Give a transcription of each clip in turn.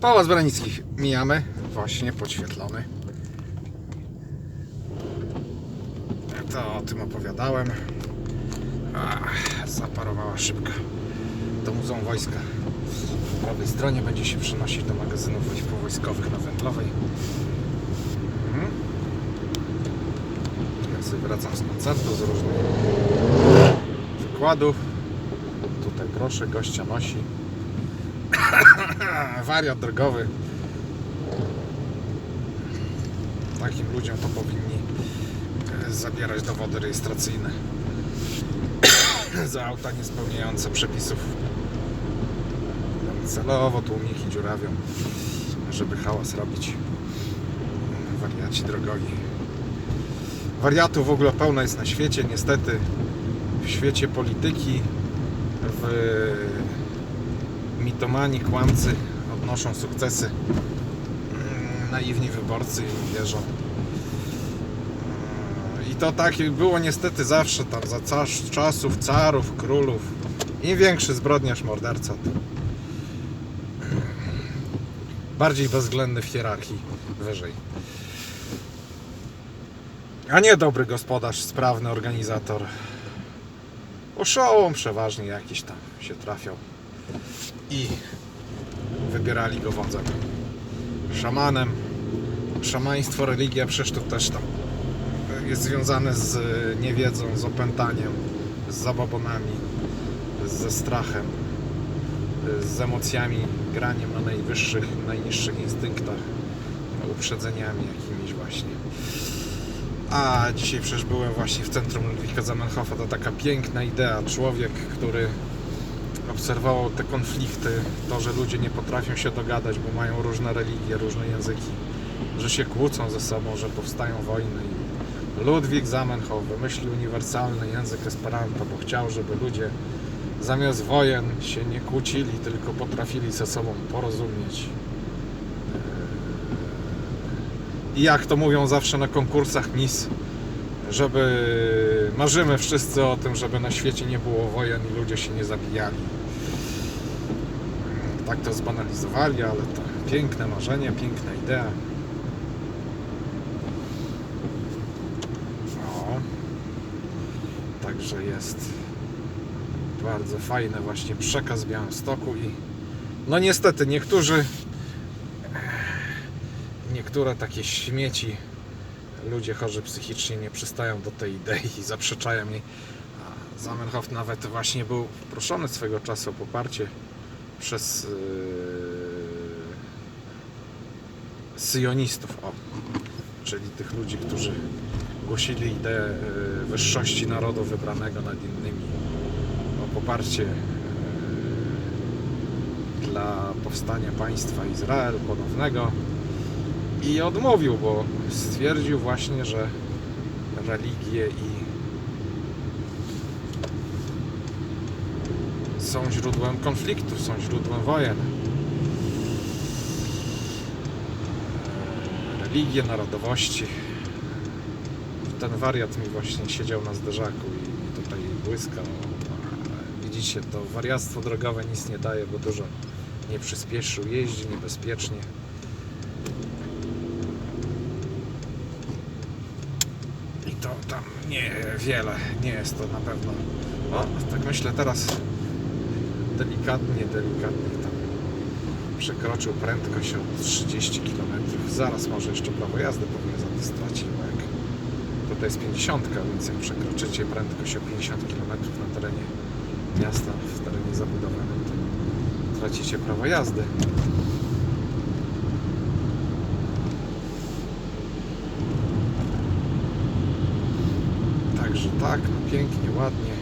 Pałac Branickich mijamy, właśnie podświetlony. To o tym opowiadałem. Ach, zaparowała szybka do Muzeum Wojska. Po prawej stronie będzie się przenosić do magazynów powojskowych na Węglowej. Mhm. Ja sobie wracam z koncertu z różnych wykładów. Tutaj proszę, gościa nosi. Wariat drogowy. Takim ludziom to powinni e, zabierać dowody rejestracyjne za auta niespełniające przepisów. Celowo tłumiki dziurawią, żeby hałas robić. Wariaci drogowi. Wariatów w ogóle pełno jest na świecie, niestety. W świecie polityki, w mitomani, kłamcy odnoszą sukcesy. Mm, Naiwni wyborcy wierzą. Mm, I to tak było niestety zawsze tam za czas- czasów carów, królów. Im większy zbrodniarz, morderca, tym bardziej bezwzględny w hierarchii wyżej. A nie dobry gospodarz, sprawny organizator. Oszołom przeważnie jakiś tam się trafiał. I wybierali go wodzem. Szamanem. Szamaństwo, religia przecież to też tam jest związane z niewiedzą, z opętaniem, z zabobonami, ze strachem, z emocjami, graniem na najwyższych, najniższych instynktach, uprzedzeniami jakimiś właśnie. A dzisiaj przecież byłem właśnie w centrum Ludwika Zamenhofa. To taka piękna idea. Człowiek, który obserwował te konflikty, to, że ludzie nie potrafią się dogadać, bo mają różne religie, różne języki, że się kłócą ze sobą, że powstają wojny. Ludwik Zamenhof wymyślił uniwersalny język Esperanto, bo chciał, żeby ludzie zamiast wojen się nie kłócili, tylko potrafili ze sobą porozumieć. I jak to mówią zawsze na konkursach Miss, żeby marzymy wszyscy o tym, żeby na świecie nie było wojen i ludzie się nie zabijali. Tak to zbanalizowali, ale to piękne marzenie, piękna idea. No. Także jest bardzo fajny właśnie przekaz Białymstoku i no niestety niektórzy niektóre takie śmieci ludzie chorzy psychicznie nie przystają do tej idei i zaprzeczają jej. Zamenhof nawet właśnie był proszony swego czasu o poparcie przez yy, syjonistów, o, czyli tych ludzi, którzy głosili ideę yy, wyższości narodu wybranego nad innymi, o poparcie yy, dla powstania państwa Izrael ponownego. I odmówił, bo stwierdził właśnie, że religie i są źródłem konfliktów, są źródłem wojen. E, Religie, narodowości. Ten wariat mi właśnie siedział na zderzaku i tutaj błyskał. A Widzicie, to wariactwo drogowe nic nie daje, bo dużo nie przyspieszył, jeździ niebezpiecznie. I to tam nie wiele, nie jest to na pewno. O, tak myślę teraz delikatnie, delikatnie tam przekroczył prędkość o 30 km. Zaraz może jeszcze prawo jazdy pewnie za to straci, bo jak tutaj jest 50, więc jak przekroczycie prędkość o 50 km na terenie miasta, w terenie zabudowanym, to tracicie prawo jazdy. Także tak, no pięknie, ładnie,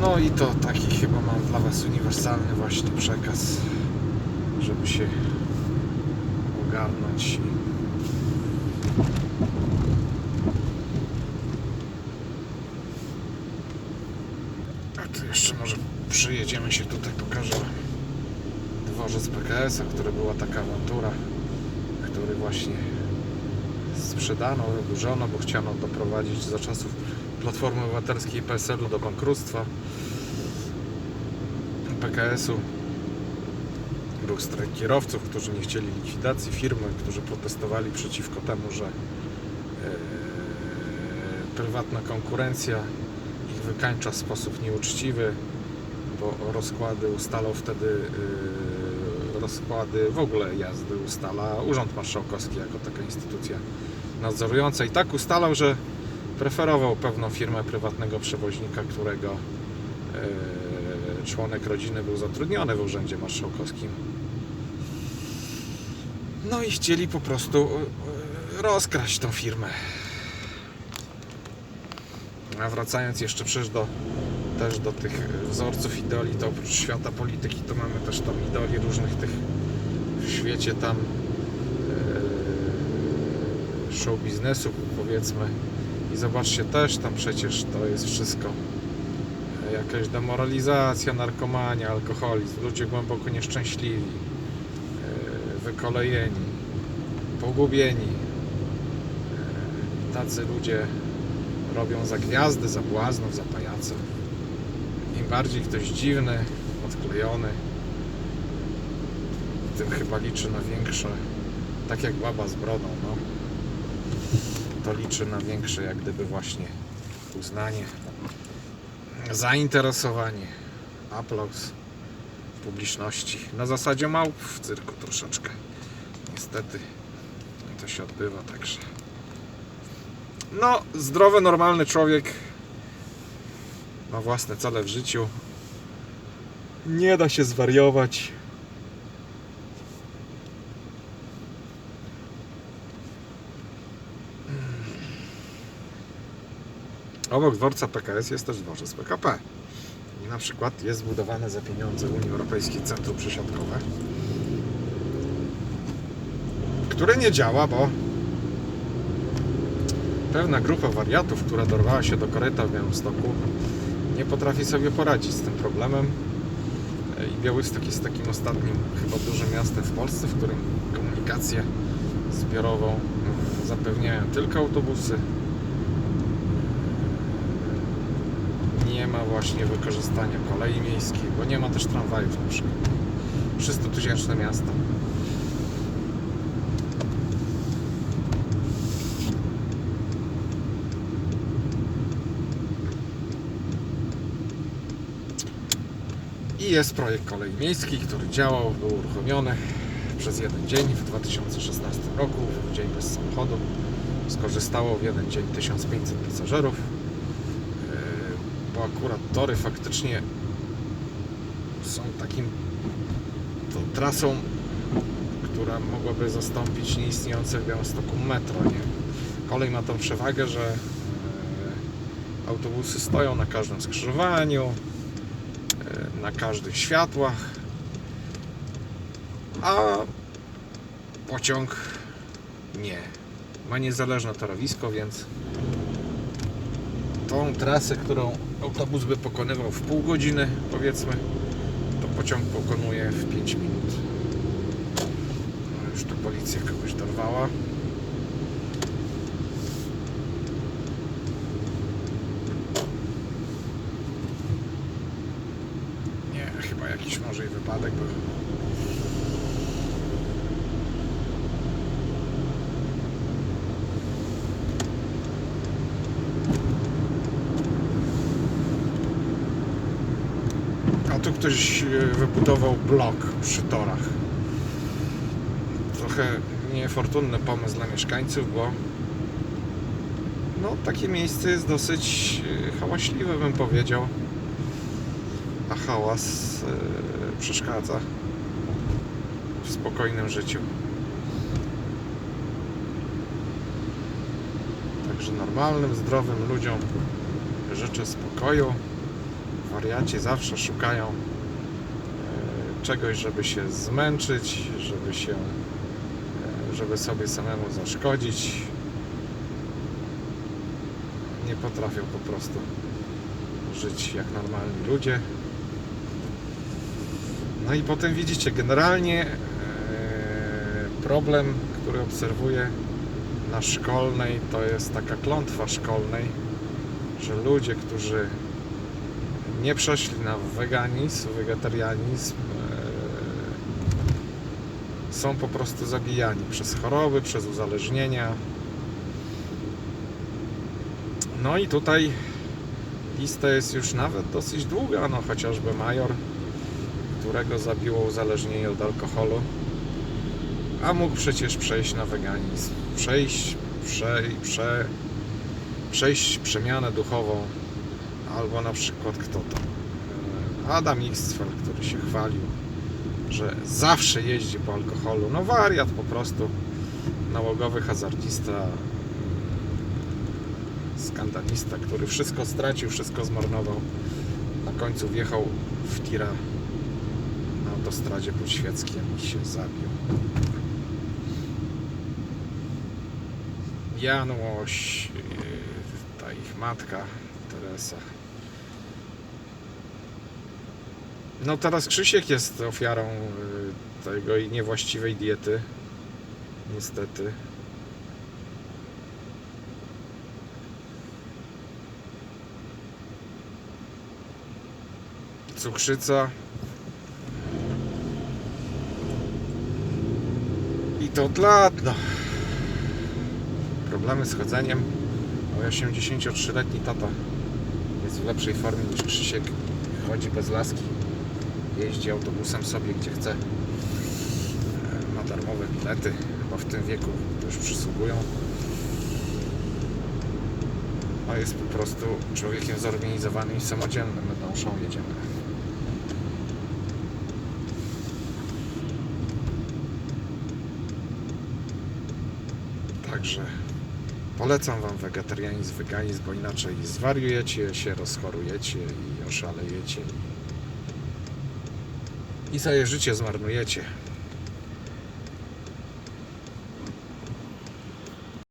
No i to taki chyba mam dla Was uniwersalny właśnie przekaz, żeby się ogarnąć A tu jeszcze może przyjedziemy się tutaj, pokażę dworzec PKS-a, który była taka awantura, który właśnie sprzedano, wyburzono, bo chciano doprowadzić za czasów Platformy Obywatelskiej i PSL-u do bankructwa. PKS-u, ruch strajk kierowców, którzy nie chcieli likwidacji firmy, którzy protestowali przeciwko temu, że e, prywatna konkurencja ich wykańcza w sposób nieuczciwy, bo rozkłady ustalał wtedy e, rozkłady w ogóle jazdy ustala Urząd Marszałkowski jako taka instytucja nadzorująca i tak ustalał, że preferował pewną firmę prywatnego przewoźnika, którego e, członek rodziny był zatrudniony w Urzędzie Marszałkowskim. No i chcieli po prostu e, rozkraść tą firmę. A wracając jeszcze przecież do, też do tych wzorców idoli, to oprócz świata polityki to mamy też tam idoli różnych tych w świecie tam e, show biznesu powiedzmy i zobaczcie też tam przecież to jest wszystko e, jakaś demoralizacja, narkomania, alkoholizm, ludzie głęboko nieszczęśliwi, e, wykolejeni, pogubieni. E, Tacy ludzie robią za gwiazdy, za błaznów, za pajaców. Im bardziej ktoś dziwny, odklejony, tym chyba liczy na większe, tak jak baba z brodą, no. To liczy na większe, jak gdyby właśnie uznanie, zainteresowanie, aplauz publiczności. Na zasadzie małp w cyrku troszeczkę. Niestety to się odbywa także. No, zdrowy, normalny człowiek ma własne cele w życiu. Nie da się zwariować. Obok dworca PKS jest też dworzec PKP. I na przykład jest zbudowane za pieniądze Unii Europejskiej centrum przesiadkowe, które nie działa, bo pewna grupa wariatów, która dorwała się do koryta w Białymstoku, nie potrafi sobie poradzić z tym problemem. I Białystok jest takim ostatnim chyba dużym miastem w Polsce, w którym komunikację zbiorową zapewniają tylko autobusy. Nie ma właśnie wykorzystania kolei miejskiej, bo nie ma też tramwajów na przykład. 300 tysięczne miasto. I jest projekt kolei miejskiej, który działał, był uruchomiony przez jeden dzień w 2016 roku, w dzień bez samochodu. Skorzystało w jeden dzień 1500 pasażerów, bo akurat tory faktycznie są takim to trasą, która mogłaby zastąpić nieistniejące w Białymstoku metro. Nie? Kolej ma tą przewagę, że yy, autobusy stoją na każdym skrzyżowaniu, yy, na każdych światłach, a pociąg nie. Ma niezależne torowisko, więc tą trasę, którą autobus by pokonywał w pół godziny, powiedzmy, to pociąg pokonuje w 5 minut. No już tu policja kogoś dorwała. Nie, chyba jakiś może i wypadek był. Ktoś e, wybudował blok przy torach. Trochę niefortunny pomysł dla mieszkańców, bo no, takie miejsce jest dosyć e, hałaśliwe, bym powiedział. A hałas e, przeszkadza w spokojnym życiu. Także normalnym, zdrowym ludziom życzę spokoju wariaci zawsze szukają czegoś, żeby się zmęczyć, żeby się, e, żeby sobie samemu zaszkodzić. Nie potrafią po prostu żyć jak normalni ludzie. No i potem widzicie, generalnie e, problem, który obserwuję na szkolnej, to jest taka klątwa szkolnej, że ludzie, którzy nie przeszli na weganizm, wegetarianizm, są po prostu zabijani przez choroby, przez uzależnienia. No i tutaj lista jest już nawet dosyć długa, no chociażby major, którego zabiło uzależnienie od alkoholu, a mógł przecież przejść na weganizm, przejść, prze, prze, przejść przemianę duchową, albo na przykład kto to? Adam Xfel, który się chwalił, że zawsze jeździ po alkoholu. No wariat po prostu, nałogowy hazardista, e, skandalista, który wszystko stracił, wszystko zmarnował. Na końcu wjechał w tira na autostradzie podświeckiem i się zabił. Janusz, yy, ta ich matka, Teresa. No teraz Krzysiek jest ofiarą yy, tego niewłaściwej diety. Niestety. Cukrzyca. I to od lat, no. Problemy z chodzeniem. Mój 83-letni tata jest w lepszej formie niż Krzysiek. Chodzi bez laski. Jeździ autobusem sobie gdzie chce. E, Ma darmowe bilety. Chyba w tym wieku już przysługują. A jest po prostu człowiekiem zorganizowanym i samodzielnym. Będą jedziemy. Także polecam Wam wegetarianizm, weganizm, bo inaczej zwariujecie, się rozchorujecie i oszalejecie i, swoje życie zmarnujecie.